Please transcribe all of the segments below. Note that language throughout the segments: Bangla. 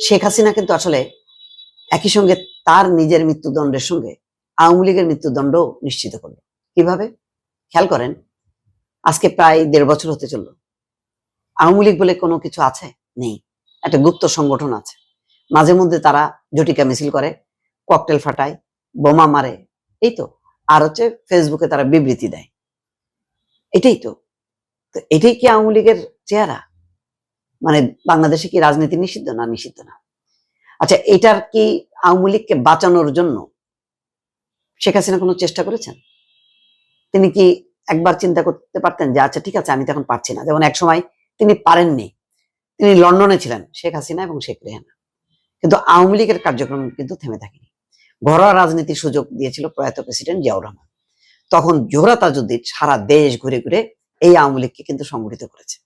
শেখ হাসিনা কিন্তু আসলে একই সঙ্গে তার নিজের মৃত্যুদণ্ডের সঙ্গে আওয়ামী লীগের মৃত্যুদণ্ড নিশ্চিত করল কীভাবে? খেয়াল করেন, আজকে প্রায় দেড় বছর হতে চলল। আওয়ামী লীগ বলে কোনো কিছু আছে? নেই। একটা গুপ্ত সংগঠন আছে। মাঝে মধ্যে তারা জটিকা মিছিল করে, ককটেল ফাটায়, বোমা মারে। এই তো। আর হচ্ছে ফেসবুকে তারা বিবৃতি দেয়। এটাই তো। তো এটাই কি আওয়ামী লীগের চেহারা? মানে বাংলাদেশে কি রাজনীতি নিষিদ্ধ না নিষিদ্ধ না? আচ্ছা এটার কি আওয়ামী লীগকে বাঁচানোর জন্য শেখ হাসিনা কোনো চেষ্টা করেছেন? তিনি কি একবার চিন্তা করতে পারতেন যে আচ্ছা ঠিক আছে, আমি তো এখন পারছি না। যেমন এক সময় তিনি পারেননি। তিনি লন্ডনে ছিলেন, শেখ হাসিনা এবং শেখ রেহানা। কিন্তু আওয়ামী লীগের কার্যক্রম কিন্তু থেমে থাকেনি। ঘরোয়া রাজনীতির সুযোগ দিয়েছিল প্রয়াত প্রেসিডেন্ট জিয়াউর রহমান। তখন জোহরা তাজুদ্দিন সারা দেশ ঘুরে ঘুরে এই আওয়ামী লীগকে কিন্তু সংগঠিত করেছে।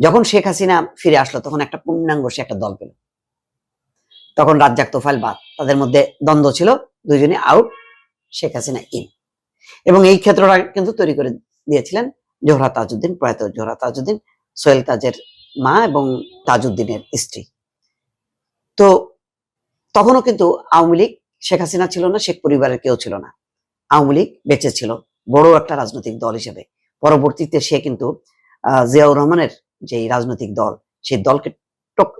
যখন শেখ হাসিনা ফিরে আসলো, তখন একটা পূর্ণাঙ্গ সে একটা দল পেল। তখন রাজ্জাক তোফাইল বাদ, তাদের মধ্যে দ্বন্দ্ব ছিল দুজনে আউট শেখ হাসিনা ইন এবং এই ক্ষেত্রটা কিন্তু তৈরি করে দিয়েছিলেন জোহরা তাজউদ্দিন, প্রয়াত জোহরা তাজউদ্দিন, সোহেল তাজের মা এবং তাজউদ্দিনের স্ত্রী। তো তখনও কিন্তু আওয়ামী লীগ, শেখ হাসিনা ছিল না, শেখ পরিবারের কেউ ছিল না। আওয়ামী লীগ বেঁচে ছিল, বড় একটা রাজনৈতিক দল হিসেবে। পরবর্তীতে সে কিন্তু জিয়াউর রহমানের যে রাজনৈতিক দল, সেই দলকে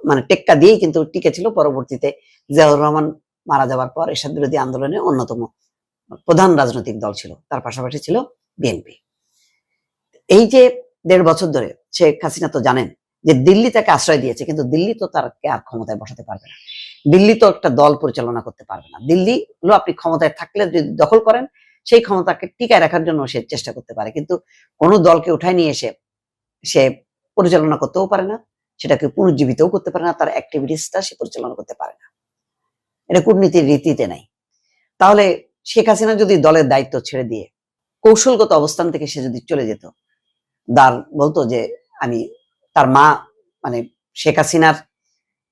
মানে টেক্কা দিয়েই কিন্তু টিকে ছিল পরবর্তীতে জিয়াউর রহমান মারা যাওয়ার পর এরশাদ বিরোধী আন্দোলনে অন্যতম প্রধান রাজনৈতিক দল ছিল। তার পাশাপাশি ছিল বিএনপি। এই যে দেড় বছর ধরে শেখ হাসিনা তো জানেন যে দিল্লি তাকে আশ্রয় দিয়েছে, কিন্তু দিল্লি তো তারকে আর ক্ষমতায় বসাতে পারবে না। দিল্লি তো একটা দল পরিচালনা করতে পারবে না। দিল্লি হলো আপনি ক্ষমতায় থাকলে যদি দখল করেন সেই ক্ষমতাকে টিকায় রাখার জন্য সে চেষ্টা করতে পারে। কিন্তু কোনো দলকে উঠায় নিয়ে এসে সে পরিচালনা করতেও পারে না, সেটাকে পুনর্জীবিতও করতে পারে না, তার অ্যাক্টিভিটিসটা সে পরিচালনা করতে পারে না। এটা কূটনীতির রীতিতে নাই। তাহলে শেখ হাসিনা যদি দলের দায়িত্ব ছেড়ে দিয়ে কৌশলগত অবস্থান থেকে সে যদি চলে যেত, দার বলতো যে, আমি তার মা মানে শেখ হাসিনার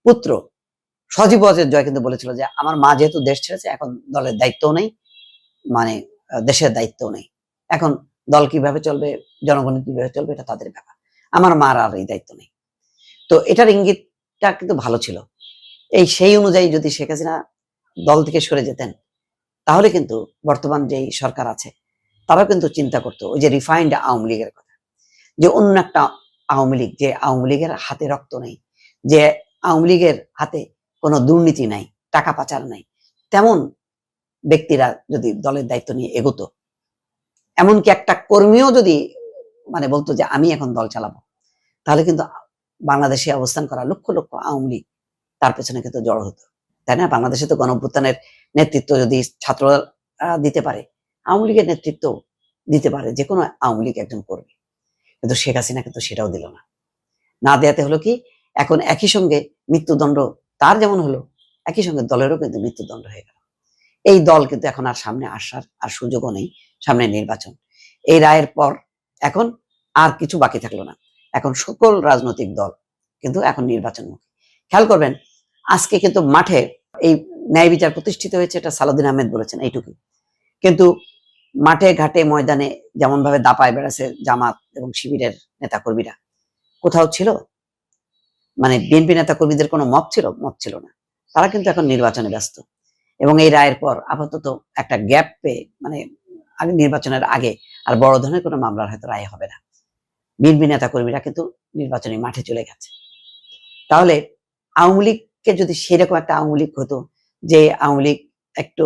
পুত্র। সজীব জয় কিন্তু বলেছিল যে, আমার মা যেহেতু দেশ ছেড়েছে, এখন দলের দায়িত্বও নেই। মানে দেশের দায়িত্বও নেই। এখন দল কীভাবে চলবে জনগণ কীভাবে চলবে, এটা তাদের ব্যাপার। আমার মার আর এই দায়িত্ব নেই। তো এটার ইঙ্গিতটা কিন্তু ভালো ছিল। এই সেই অনুযায়ী যদি শেখ হাসিনা দল থেকে সরে যেতেন, তাহলে কিন্তু বর্তমান যেই সরকার আছে, তারাও কিন্তু চিন্তা করতো ওই যে রিফাইন্ড আওয়ামী লীগের কথা। যে অন্য একটা আওয়ামী লীগ, যে আওয়ামী লীগের হাতে রক্ত নেই, যে আওয়ামী লীগের হাতে কোনো দুর্নীতি নাই, টাকা পাচার নাই, তেমন ব্যক্তিরা যদি দলের দায়িত্ব নিয়ে এগোতো। এমনকি একটা কর্মীও যদি মানে বলতো যে, আমি এখন দল চালাবো। তাহলে কিন্তু বাংলাদেশে অবস্থান করা লক্ষ লক্ষ আওয়ামী লীগ তার পেছনে কিন্তু জড়ো হতো। তাই না? বাংলাদেশে তো গণঅভ্যুত্থানের নেতৃত্ব যদি ছাত্ররা দিতে পারে, আওয়ামী লীগের নেতৃত্ব দিতে পারে যে কোনো আওয়ামী লীগ একজন করবে কিন্তু শেখ হাসিনা কিন্তু সেটাও দিল না। না দেয়াতে হলো কি? এখন একই সঙ্গে মৃত্যুদণ্ড তার যেমন হলো, একই সঙ্গে দলেরও কিন্তু মৃত্যুদণ্ড হয়ে গেল। এই দল কিন্তু এখন আর সামনে আসার আর সুযোগও নেই সামনে নির্বাচন। এই রায়ের পর এখন আর কিছু বাকি থাকল না। এখন সকল রাজনৈতিক দল কিন্তু এখন নির্বাচনমুখী। খেয়াল করবেন, আজকে কিন্তু মাঠে এই ন্যায় বিচার প্রতিষ্ঠিত হয়েছে, এটা সালাউদ্দিন আহমেদ বলেছেন এইটুকু। কিন্তু মাঠে, ঘাটে, ময়দানে যেমন ভাবে দাপায় বেড়াচ্ছে জামাত এবং শিবিরের নেতাকর্মীরা, কোথাও ছিল? মানে বিএনপি নেতাকর্মীদের কোনো মত ছিল? মত ছিল না। তারা কিন্তু এখন নির্বাচনে ব্যস্ত। এবং এই রায়ের পর আপাতত একটা গ্যাপ পেয়ে মানে আগে নির্বাচনের আগে আর বড় ধরনের কোনো মামলার হয়তো রায় হবে না। বিএনপি নেতাকর্মীরা কিন্তু নির্বাচনী মাঠে চলে গেছে। তাহলে আওয়ামী লীগকে যদি সেরকম একটা আওয়ামী লীগ হতো, যে আওয়ামী লীগ একটু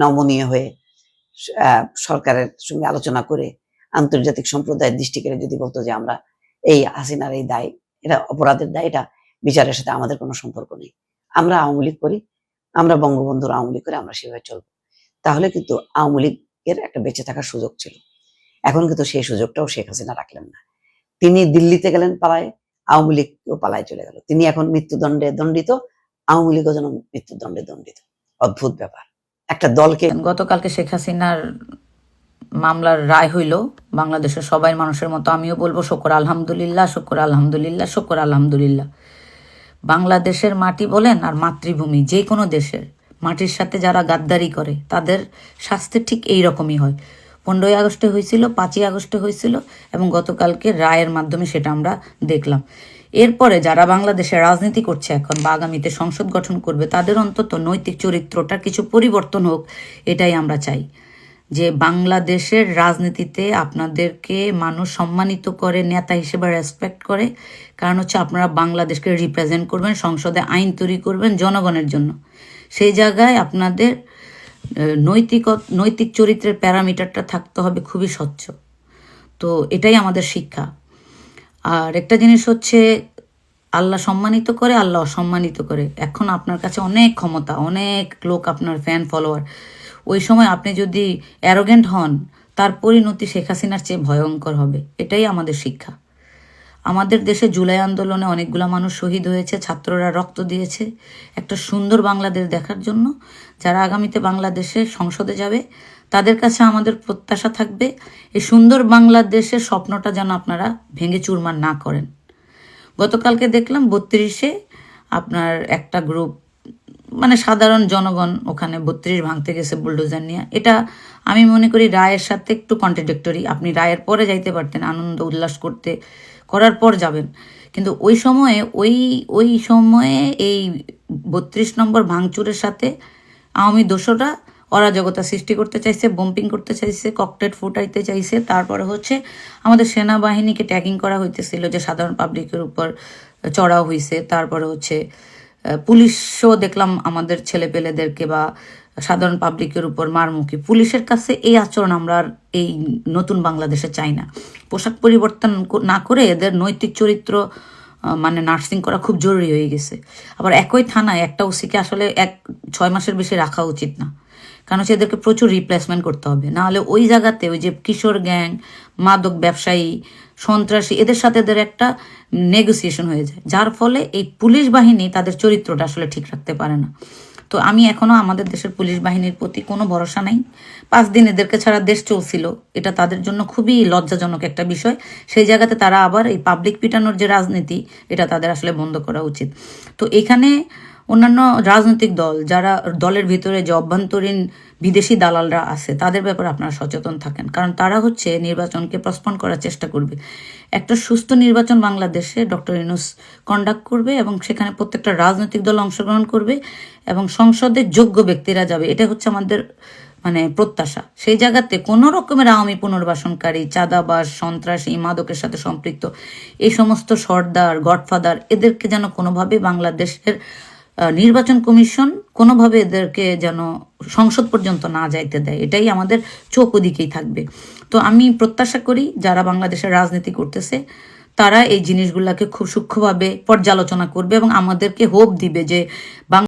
নমনীয় হয়ে সরকারের সঙ্গে আলোচনা করে, আন্তর্জাতিক সম্প্রদায়ের দৃষ্টি করে যদি বলতো যে আমরা এই হাসিনার এই দায়, এটা অপরাধের দায়, এটা বিচারের সাথে আমাদের কোনো সম্পর্ক নেই। আমরা আওয়ামী লীগ করি আমরা বঙ্গবন্ধুর আওয়ামী লীগ করে আমরা সেভাবে চলবো। তাহলে কিন্তু আওয়ামী লীগের একটা বেঁচে থাকার সুযোগ ছিল। এখন কিন্তু সেই সুযোগটাও শেখ হাসিনা রাখলেন না। তিনি দিল্লিতে গেলেন পালায়, আওয়ামী লীগও পালায় চলে গেল। তিনি এখন মৃত্যুদণ্ডে দণ্ডিত, আওয়ামী লীগও যেন মৃত্যুদণ্ডে দণ্ডিত। অদ্ভুত ব্যাপার। একটা দলকে গতকালকে শেখ হাসিনার মামলার রায় হইল, বাংলাদেশের সবাই মানুষের মতো আমিও বলব, শকর আলহামদুলিল্লাহ শকর আলহামদুলিল্লাহ শকর আলহামদুলিল্লাহ। বাংলাদেশের মাটি বলেন আর মাতৃভূমি, যে কোনো দেশের মাটির সাথে যারা গাদ্দারি করে, তাদের শাস্তি ঠিক এই রকমই হয়। পনেরোই আগস্টে হয়েছিল, পাঁচই আগস্টে হয়েছিল এবং গতকালকে রায়ের মাধ্যমে সেটা আমরা দেখলাম। এরপরে যারা বাংলাদেশে রাজনীতি করছে এখন বা আগামীতে সংসদ গঠন করবে, তাদের অন্তত নৈতিক চরিত্রটার কিছু পরিবর্তন হোক, এটাই আমরা চাই। যে বাংলাদেশের রাজনীতিতে আপনাদেরকে মানুষ সম্মানিত করে, নেতা হিসেবে রেসপেক্ট করে, কারণ হচ্ছে আপনারা বাংলাদেশকে রিপ্রেজেন্ট করবেন, সংসদে আইন তৈরি করবেন জনগণের জন্য। সেই জায়গায় আপনাদের নৈতিক নৈতিক চরিত্রের প্যারামিটারটা থাকতে হবে খুবই স্বচ্ছ। তো এটাই আমাদের শিক্ষা। আর একটা জিনিস হচ্ছে, আল্লাহ সম্মানিত করে, আল্লাহ অসম্মানিত করে। এখন আপনার কাছে অনেক ক্ষমতা, অনেক লোক আপনার ফ্যান ফলোয়ার ওই সময় আপনি যদি অ্যারোগেন্ট হন, তার পরিণতি শেখ হাসিনার চেয়ে ভয়ঙ্কর হবে। এটাই আমাদের শিক্ষা। আমাদের দেশে জুলাই আন্দোলনে অনেকগুলো মানুষ শহীদ হয়েছে, ছাত্ররা রক্ত দিয়েছে। একটা সুন্দর বাংলাদেশ দেখার জন্য যারা আগামীতে বাংলাদেশে সংসদে যাবে, তাদের কাছে আমাদের প্রত্যাশা থাকবে, এই সুন্দর বাংলাদেশের স্বপ্নটা যেন আপনারা ভেঙে চুরমার না করেন। গতকালকে দেখলাম বত্রিশে আপনার একটা গ্রুপ মানে সাধারণ জনগণ ওখানে বত্রিশ ভাঙতে গেছে বুলডোজার নিয়ে। এটা আমি মনে করি রায়ের সাথে একটু কন্ট্রাডিক্টরি আপনি রায়ের পরে যাইতে পারতেন, আনন্দ, উল্লাস করতে, করার পর যাবেন। কিন্তু ওই সময়ে, ওই ওই সময়ে এই বত্রিশ নম্বর ভাঙচুরের সাথে আওয়ামী দোষরা অরাজকতা সৃষ্টি করতে চাইছে বম্পিং করতে চাইছে ককটেট ফুটাইতে চাইছে। তারপরে হচ্ছে আমাদের সেনাবাহিনীকে ট্যাগিং করা হইতেছিল যে সাধারণ পাবলিকের উপর চড়াও হইছে। তারপরে হচ্ছে পুলিশও দেখলাম আমাদের ছেলেপেলেদেরকে বা সাধারণ পাবলিকের উপর মারমুখী। পুলিশের কাছে এই আচরণ আমরা এই নতুন বাংলাদেশে চাই না। পোশাক পরিবর্তন না করে এদের নৈতিক চরিত্র মানে নার্সিং করা খুব জরুরি হয়ে গেছে। আবার একই থানায় একটা ওসিকে আসলে এক, ছয় মাসের বেশি রাখা উচিত না। কারণ হচ্ছে এদেরকে প্রচুর রিপ্লেসমেন্ট করতে হবে। নাহলে ওই জায়গাতে ওই যে কিশোর গ্যাং মাদক ব্যবসায়ী সন্ত্রাসী, এদের সাথে এদের একটা নেগোসিয়েশন হয়ে যায়। যার ফলে এই পুলিশ বাহিনী তাদের চরিত্রটা আসলে ঠিক রাখতে পারে না। তো আমি এখনও আমাদের দেশের পুলিশ বাহিনীর প্রতি কোনো ভরসা নাই। পাঁচ দিন এদেরকে ছাড়া দেশ চলছিল। এটা তাদের জন্য খুবই লজ্জাজনক একটা বিষয়। সেই জায়গাতে তারা আবার এই পাবলিক পিটানোর যে রাজনীতি, এটা তাদের আসলে বন্ধ করা উচিত। তো এখানে অন্যান্য রাজনৈতিক দল যারা দলের ভিতরে যে অভ্যন্তরীণ বিদেশি দালালরা আছে, তাদের ব্যাপারে আপনারা সচেতন থাকেন। কারণ তারা হচ্ছে নির্বাচনকে প্রস্পন করার চেষ্টা করবে। একটা সুস্থ নির্বাচন বাংলাদেশে ডক্টর ইনুস কন্ডাক্ট করবে এবং সেখানে প্রত্যেকটা রাজনৈতিক দল অংশগ্রহণ করবে এবং সংসদে যোগ্য ব্যক্তিরা যাবে। এটা হচ্ছে আমাদের মানে প্রত্যাশা। সেই জায়গাতে কোনো রকমের আওয়ামী পুনর্বাসনকারী, চাঁদাবাস, সন্ত্রাসী, মাদকের সাথে সম্পৃক্ত, এই সমস্ত সর্দার, গডফাদার, এদেরকে যেন কোনোভাবে বাংলাদেশের নির্বাচন কমিশন কোনোভাবে এদেরকে যেন সংসদ পর্যন্ত না যাইতে দেয়, এটাই আমাদের চোখ ওদিকেই থাকবে। তো আমি প্রত্যাশা করি যারা বাংলাদেশের রাজনীতি করতেছে, তারা এই জিনিসগুলোকে খুব সূক্ষ্মভাবে পর্যালোচনা করবে এবং আমাদেরকে হোপ দিবে যে